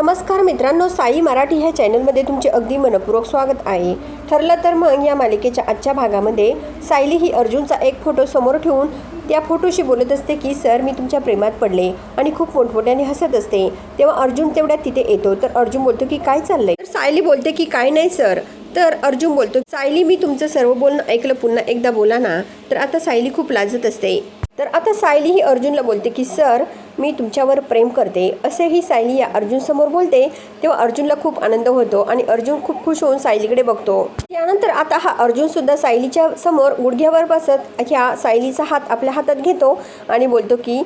नमस्कार मित्रांनो साई मराठी ह्या चॅनलमध्ये तुमचे अगदी मनपूर्वक स्वागत आहे. ठरलं तर मग या मालिकेच्या आजच्या भागामध्ये सायली ही अर्जुनचा एक फोटो समोर ठेवून त्या फोटोशी बोलत असते की सर मी तुमच्या प्रेमात पडले आणि खूप मोठमोठ्याने हसत असते. तेव्हा अर्जुन तेवढ्यात तिथे येतो. तर अर्जुन बोलतो की काय चाललंय? तर सायली बोलते की काय नाही सर. तर अर्जुन बोलतो सायली मी तुमचं सर्व बोलणं ऐकलं पुन्हा एकदा बोला ना. तर आता सायली खूप लाजत असते. तर आता सायली ही अर्जुनला बोलते की सर मी तुमच्यावर प्रेम करते असेही सायली या अर्जुन समोर बोलते तेव्हा अर्जुनला खूप आनंद होतो आणि अर्जुन खूप खुश होऊन सायलीकडे बघतो. त्यानंतर आता हा अर्जुनसुद्धा सायलीच्या समोर गुडघ्यावर बसत ह्या सायलीचा हात आपल्या हातात घेतो आणि बोलतो की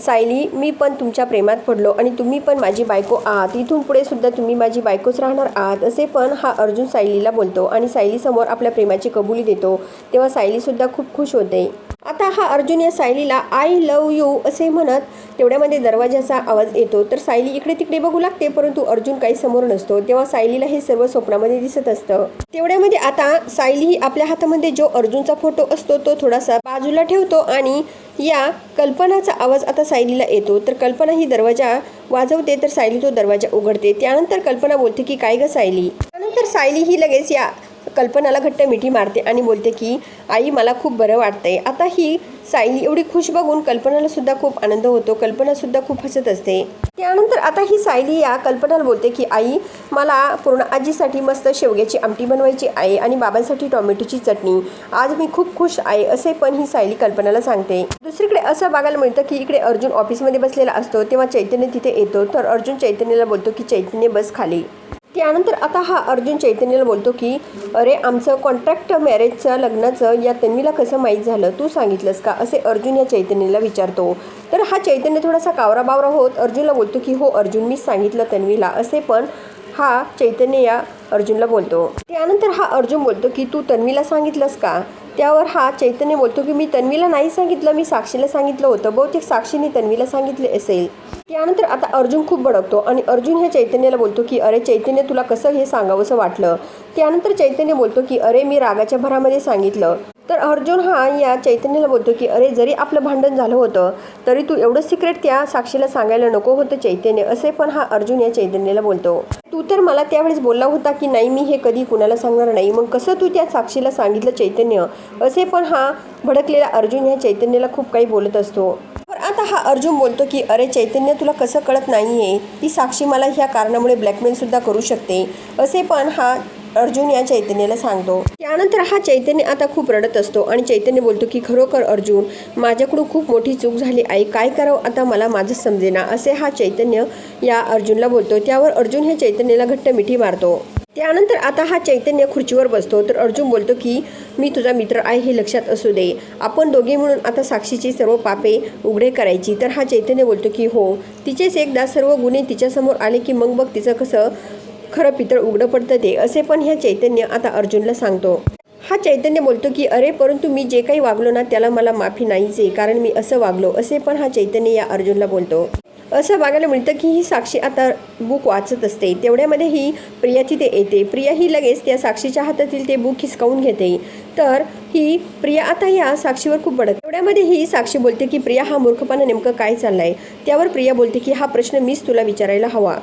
सायली मी पण तुमच्या प्रेमात पडलो आणि तुम्ही पण माझी बायको आहात. इथून पुढे सुद्धा तुम्ही माझी बायकोच राहणार आहात असे पण हा अर्जुन सायलीला बोलतो आणि सायलीसमोर आपल्या प्रेमाची कबुली देतो. तेव्हा सायलीसुद्धा खूप खुश होते. आता हा अर्जुन या सायलीला आय लव यू असे म्हणत तेवढ्यामध्ये दरवाजाचा आवाज येतो. तर सायली इकडे तिकडे बघू लागते परंतु अर्जुन काही समोर नसतो. तेव्हा सायलीला हे सर्व स्वप्नामध्ये दिसत असतं. तेवढ्यामध्ये आता सायली ही आपल्या हातामध्ये जो अर्जुनचा फोटो असतो तो थोडासा बाजूला ठेवतो आणि या कल्पनाचा आवाज आता सायलीला येतो. तर कल्पना ही दरवाजा वाजवते तर सायली तो दरवाजा उघडते. त्यानंतर कल्पना बोलते की काय ग सायली? त्यानंतर सायली ही लगेच या कल्पनाला घट्ट मिठी मारते आणि बोलते की आई मला खूप बरं वाटतंय. आता ही सायली एवढी खुश बघून कल्पनाला सुद्धा खूप आनंद होतो. कल्पना सुद्धा खूप हसत असते. त्यानंतर आता ही सायली या कल्पनाला बोलते की आई मला पूर्ण आजीसाठी मस्त शेवग्याची आमटी बनवायची आहे आणि बाबांसाठी टोमॅटोची चटणी. आज मी खूप खुश आहे असे पण ही सायली कल्पनाला सांगते. दुसरीकडे असं बघायला मिळतं की इकडे अर्जुन ऑफिसमध्ये बसलेला असतो. तेव्हा चैतन्य तिथे येतो. तर अर्जुन चैतन्याला बोलतो की चैतन्य बस खाली. त्यानंतर आता हा अर्जुन चैतन्याला बोलतो की अरे आमचं कॉन्ट्रॅक्ट मॅरेजचं लग्नाचं या तन्वीला कसं माहीत झालं? तू सांगितलंस का? असे अर्जुन या चैतन्याला विचारतो. तर हा चैतन्य थोडासा कावरा बावरा होत अर्जुनला बोलतो की हो अर्जुन मीच सांगितलं तन्वीला. असे पण हा चैतन्य या अर्जुनला बोलतो. त्यानंतर हा अर्जुन बोलतो की तू तन्वीला सांगितलंस का? त्यावर हा चैतन्य बोलतो की मी तन्वीला नाही सांगितलं मी साक्षीला सांगितलं होतं. बहुतेक साक्षीने तन्वीला सांगितले असेल. त्यानंतर आता अर्जुन खूप भडकतो आणि अर्जुन ह्या चैतन्याला बोलतो की अरे चैतन्य तुला कसं हे सांगावंसं वाटलं? त्यानंतर चैतन्य बोलतो की अरे मी रागाच्या भरामध्ये सांगितलं. तर अर्जुन हा या चैतन्याला बोलतो की अरे जरी आपलं भांडण झालं होतं तरी तू एवढं सिक्रेट त्या साक्षीला सांगायला नको होतं चैतन्य असे पण हा अर्जुन या चैतन्याला बोलतो. तू तर मला त्यावेळेस बोलला होता की नाही मी हे कधी कुणाला सांगणार नाही मग कसं तू त्या साक्षीला सांगितलं चैतन्य? असे पण हा भडकलेला अर्जुन या चैतन्याला खूप काही बोलत असतो. तर आता हा अर्जुन बोलतो की अरे चैतन्य तुला कसं कळत नाही आहे ती साक्षी मला ह्या कारणामुळे ब्लॅकमेलसुद्धा करू शकते. असे पण हा अर्जुन या चैतन्याला सांगतो. त्यानंतर हा चैतन्य आता खूप रडत असतो आणि चैतन्य बोलतो की खरोखर अर्जुन माझ्याकडून खूप मोठी चूक झाली. आहे काय करावं? आता मला माझं समजेना. असे हा चैतन्य या अर्जुनला बोलतो. त्यावर अर्जुन हे चैतन्याला घट्ट मिठी मारतो. त्यानंतर आता हा चैतन्य खुर्चीवर बसतो. तर अर्जुन बोलतो की मी तुझा मित्र आहे हे लक्षात असू दे. आपण दोघे म्हणून आता साक्षीची सर्व पापे उघडे करायची. तर हा चैतन्य बोलतो की हो. तिचेच एकदा सर्व गुन्हे तिच्यासमोर आले की मग बघ तिचं कसं खरं पितळ उघडं पडतं ते असे पण ह्या चैतन्य आता अर्जुनला सांगतो. हा चैतन्य बोलतो की अरे परंतु मी जे काही वागलो ना त्याला मला माफी नाहीच आहे कारण मी असं वागलो असे पण हा चैतन्य या अर्जुनला बोलतो. असं बघायला मिळतं की ही साक्षी आता बुक वाचत असते. तेवढ्यामध्ये ही प्रिया तिथे येते. प्रिया ही लगेच त्या साक्षीच्या हातातील ते बुक हिसकावून घेते. तर ही प्रिया आता या साक्षीवर खूप बडत. तेवढ्यामध्ये ही साक्षी बोलते की प्रिया हा मूर्खपणा नेमकं काय चाललाय? त्यावर प्रिया बोलते की हा प्रश्न मीच तुला विचारायला हवा.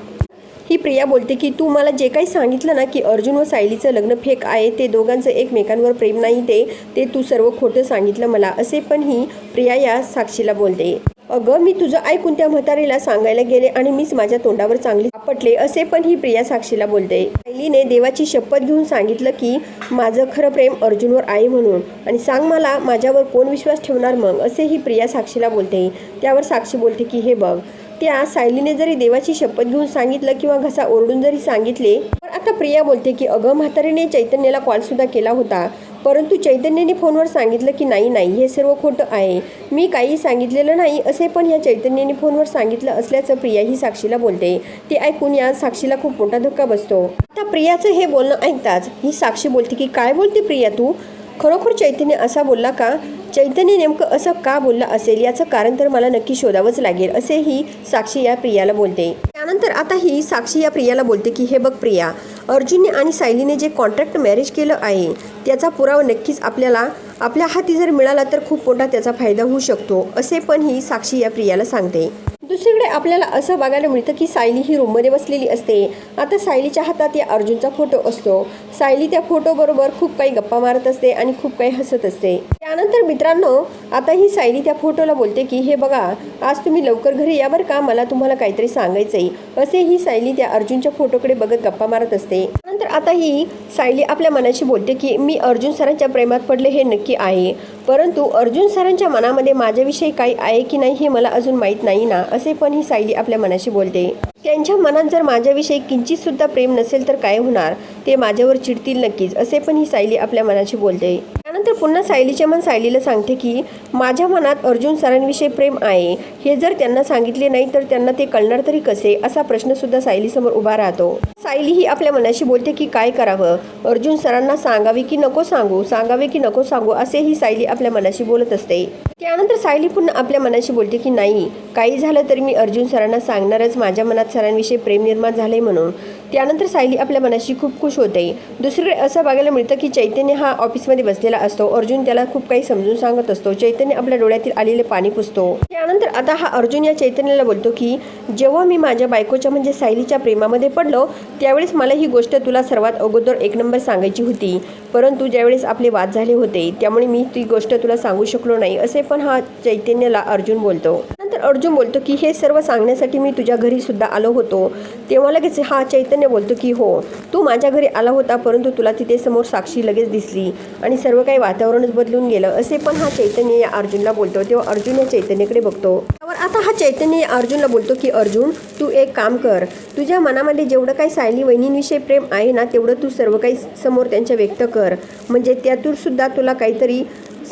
ही प्रिया बोलते की तू मला जे काही सांगितलं ना की अर्जुन व सायलीचं लग्न फेक आहे ते दोघांचं एकमेकांवर प्रेम नाही ते ते तू सर्व खोटं सांगितलं मला असे पण ही प्रिया या साक्षीला बोलते. अगं मी तुझं ऐकून त्या म्हातारीला सांगायला गेले आणि मीच माझ्या तोंडावर चांगली आपटले असे पण ही प्रिया साक्षीला बोलते. सायलीने देवाची शपथ घेऊन सांगितलं की माझं खरं प्रेम अर्जुनवर आहे म्हणून आणि सांग मला माझ्यावर कोण विश्वास ठेवणार मग असे ही प्रिया साक्षीला बोलते. त्यावर साक्षी बोलते की हे बघ त्या सायलीने जरी देवाची शपथ घेऊन सांगितलं किंवा घसा ओरडून जरी सांगितले तर आता प्रिया बोलते की अगं म्हातारीने चैतन्याला कॉलसुद्धा केला होता. परंतु चैतन्याने फोनवर सांगितलं की नाही नाही हे सर्व खोटं आहे. मी काही सांगितलेलं नाही असे पण या चैतन्याने फोनवर सांगितलं असल्याचं प्रिया ही साक्षीला बोलते. ते ऐकून या साक्षीला खूप मोठा धक्का बसतो. आता प्रियाचं हे बोलणं ऐकताच ही साक्षी बोलते की काय बोलते प्रिया तू? खरोखर चैतन्य असा बोलला का? चैतन्य नेमकं असं का बोललं असेल? याचं कारण तर मला नक्की शोधावंच लागेल असे ही साक्षी या प्रियाला बोलते. त्यानंतर आता ही साक्षी या प्रियाला बोलते की हे बघ प्रिया अर्जुनने आणि सायलीने जे कॉन्ट्रॅक्ट मॅरेज केलं आहे त्याचा पुरावा नक्कीच आपल्याला आपल्या हाती जर मिळाला तर खूप मोठा त्याचा फायदा होऊ शकतो असे पण ही साक्षी या प्रियाला सांगते. दुसरीकडे आपल्याला असं बघायला मिळतं की सायली ही रूममध्ये बसलेली असते. आता सायलीच्या हातात या अर्जुनचा फोटो असतो. सायली त्या फोटोबरोबर खूप काही गप्पा मारत असते आणि खूप काही हसत असते. त्यानंतर मित्रांनो आता ही सायली त्या फोटोला बोलते की हे बघा आज तुम्ही लवकर घरी या बरं का? मला तुम्हाला काहीतरी सांगायचं आहे असे ही सायली त्या अर्जुनच्या फोटोकडे बघत गप्पा मारत असते. नंतर आता ही सायली आपल्या मनाशी बोलते की मी अर्जुन सरांच्या प्रेमात पडले हे नक्की आहे. परंतु अर्जुन सरांच्या मनामध्ये माझ्याविषयी काही आहे की नाही हे मला अजून माहीत नाही ना असे पण ही सायली आपल्या मनाशी बोलते. त्यांच्या मनात जर माझ्याविषयी किंचित सुद्धा प्रेम नसेल तर काय होणार? ते माझ्यावर चिडतील नक्कीच असे पण ही सायली आपल्या मनाशी बोलते. त्यानंतर पुन्हा सायलीचे मन सायलीला सांगते की माझ्या मनात अर्जुन सरांविषयी प्रेम आहे. हे जर त्यांना सांगितले नाही तर त्यांना ते कळणार तरी कसे? असा प्रश्नसुद्धा सायलीसमोर उभा राहतो. सायली ही आपल्या मनाशी बोलते की काय करावं? अर्जुन सरांना सांगावे की नको सांगू? सांगावे की नको सांगू? असे ही सायली आपल्या मनाशी बोलत असते. त्यानंतर सायली पुन्हा आपल्या मनाशी बोलते की नाही. काही झालं तरी मी अर्जुन सरांना सांगणारच. माझ्या मनात सरांविषयी प्रेम निर्माण झाले म्हणून. त्यानंतर सायली आपल्या मनाशी खूप खुश होते. दुसरीकडे असं बघायला मिळतं की चैतन्य हा ऑफिसमध्ये बसलेला असतो. अर्जुन त्याला खूप काही समजून सांगत असतो. चैतन्य आपल्या डोळ्यातील आलेले पाणी पुसतो. त्यानंतर आता हा अर्जुन या चैतन्याला बोलतो की जेव्हा मी माझ्या बायकोच्या म्हणजे सायलीच्या प्रेमामध्ये पडलो त्यावेळेस मला ही गोष्ट तुला सर्वात अगोदर एक नंबर सांगायची होती. परंतु ज्यावेळेस आपले वाद झाले होते त्यामुळे मी ती गोष्ट तुला सांगू शकलो नाही असे पण हा चैतन्याला अर्जुन बोलतो. त्यानंतर अर्जुन बोलतो की हे सर्व सांगण्यासाठी मी तुझ्या घरी सुद्धा आलो होतो. तेव्हा लगेच हा चैतन्य बोलतो की हो तू माझ्या घरी आला होता परंतु तुला तिथे समोर साक्षी लगेच दिसली आणि सर्व काही वातावरणच बदलून गेलं. असे पण हा चैतन्य या अर्जुनला बोलतो. तेव्हा अर्जुन या चैतन्यकडे बघतो. त्यावर आता हा चैतन्य या अर्जुनला बोलतो की अर्जुन तू एक काम कर. तुझ्या मनामध्ये जेवढं काही सायली वहिनींविषयी प्रेम आहे ना तेवढं तू सर्व काही समोर त्यांच्या व्यक्त कर. म्हणजे त्यातून सुद्धा तुला काहीतरी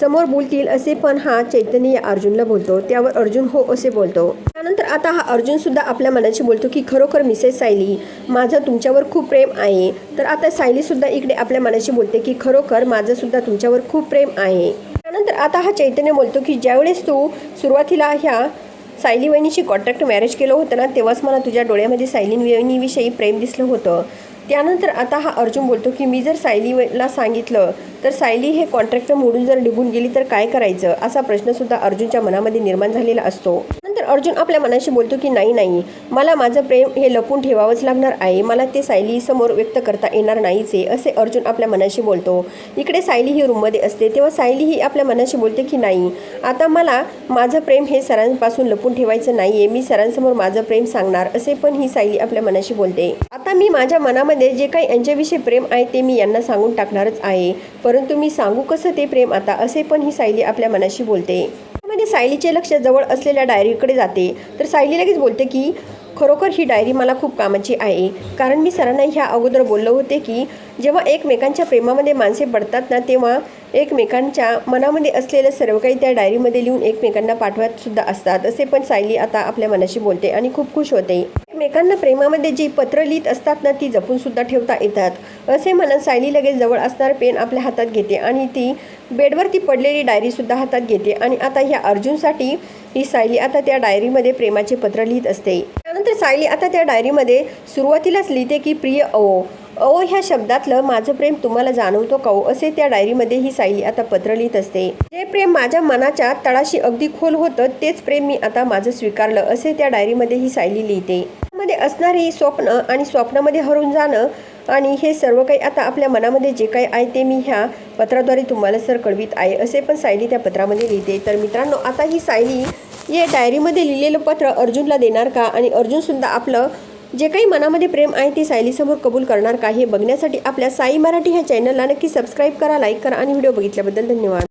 समोर बोलतील असे पण हा चैतन्य या अर्जुनला बोलतो. त्यावर अर्जुन हो असे बोलतो. त्यानंतर आता हा अर्जुन सुद्धा आपल्या मनाशी बोलतो की खरोखर मिसेस सायली माझं तुमच्यावर खूप प्रेम आहे. तर आता सायली सुद्धा इकडे आपल्या मनाशी बोलते की खरोखर माझं सुद्धा तुमच्यावर खूप प्रेम आहे. त्यानंतर आता हा चैतन्य बोलतो की ज्यावेळेस तू सुरुवातीला ह्या सायली वहिनीशी कॉन्ट्रॅक्ट मॅरेज केलं होतं ना तेव्हाच मला तुझ्या डोळ्यामध्ये सायली वहिनीविषयी प्रेम दिसलं होतं. त्यानंतर आता हा अर्जुन बोलतो की मी जर सायलीला सांगितलं तर सायली हे कॉन्ट्रॅक्ट मोडून जर निघून गेली तर काय करायचं? असा प्रश्नसुद्धा अर्जुनच्या मनामध्ये निर्माण झालेला असतो. नंतर अर्जुन आपल्या मनाशी बोलतो की नाही नाही. मला माझं प्रेम हे लपून ठेवावंच लागणार आहे. मला ते सायलीसमोर व्यक्त करता येणार नाहीच आहे असे अर्जुन आपल्या मनाशी बोलतो. इकडे सायली ही रूममध्ये असते. तेव्हा सायली ही आपल्या मनाशी बोलते की नाही. आता मला माझं प्रेम हे सरांपासून लपून ठेवायचं नाही आहे मी सरांसमोर माझं प्रेम सांगणार असे पण ही सायली आपल्या मनाशी बोलते. आता मी माझ्या मनामध्ये जे काही यांच्याविषयी प्रेम आहे ते मी यांना सांगून टाकणारच आहे. परंतु मी सांगू कसं ते प्रेम आता? असे पण ही सायली आपल्या मनाशी बोलते. मध्ये सायलीचे लक्ष जवळ असलेल्या डायरीकडे जाते. तर सायली लगेच बोलते की खरोखर ही डायरी मला खूप कामाची आहे. कारण मी सरांना ह्या अगोदर बोललो होते की जेव्हा एकमेकांच्या प्रेमामध्ये माणसे पडतात ना तेव्हा एकमेकांच्या मनामध्ये असलेलं सर्व काही त्या डायरीमध्ये लिहून एकमेकांना पाठवत सुद्धा असतात. असे पण सायली आता आपल्या मनाशी बोलते आणि खूप खुश होते. एकमेकांना प्रेमामध्ये जी पत्र लिहित असतात ना ती जपूनसुद्धा ठेवता येतात. असे म्हणत सायली लगेच जवळ असणार पेन आपल्या हातात घेते आणि ती बेडवरती पडलेली डायरीसुद्धा हातात घेते. आणि आता ह्या अर्जुनसाठी ही सायली आता त्या डायरीमध्ये प्रेमाचे पत्र लिहित असते. नंतर सायली आता त्या डायरीमध्ये सुरुवातीलाच लिहिते की प्रिय अओ अओ ह्या शब्दातलं माझं प्रेम तुम्हाला जाणवतो का असे त्या डायरीमध्ये ही सायली आता पत्र लिहित असते. जे प्रेम माझ्या मनाच्या तळाशी अगदी खोल होतं तेच प्रेम मी आता माझं स्वीकारलं असे त्या डायरीमध्ये ही सायली लिहिते. मध्ये असणारी स्वप्न आणि स्वप्नामध्ये हरून जाणं आणि हे सर्व काही आता आपल्या मनामध्ये जे काही आहे ते मी ह्या पत्राद्वारे तुम्हाला सर कळवित आहे असे पण सायली त्या पत्रामध्ये लिहिते. तर मित्रांनो आता ही सायली या डायरीमध्ये लिहिलेलं पत्र अर्जुनला देणार का? आणि अर्जुनसुद्धा आपलं जे काही मनामध्ये प्रेम आहे ते सायलीसमोर कबूल करणार का हे बघण्यासाठी आपल्या साई मराठी ह्या चॅनलला नक्की सबस्क्राईब करा लाईक करा आणि व्हिडिओ बघितल्याबद्दल धन्यवाद.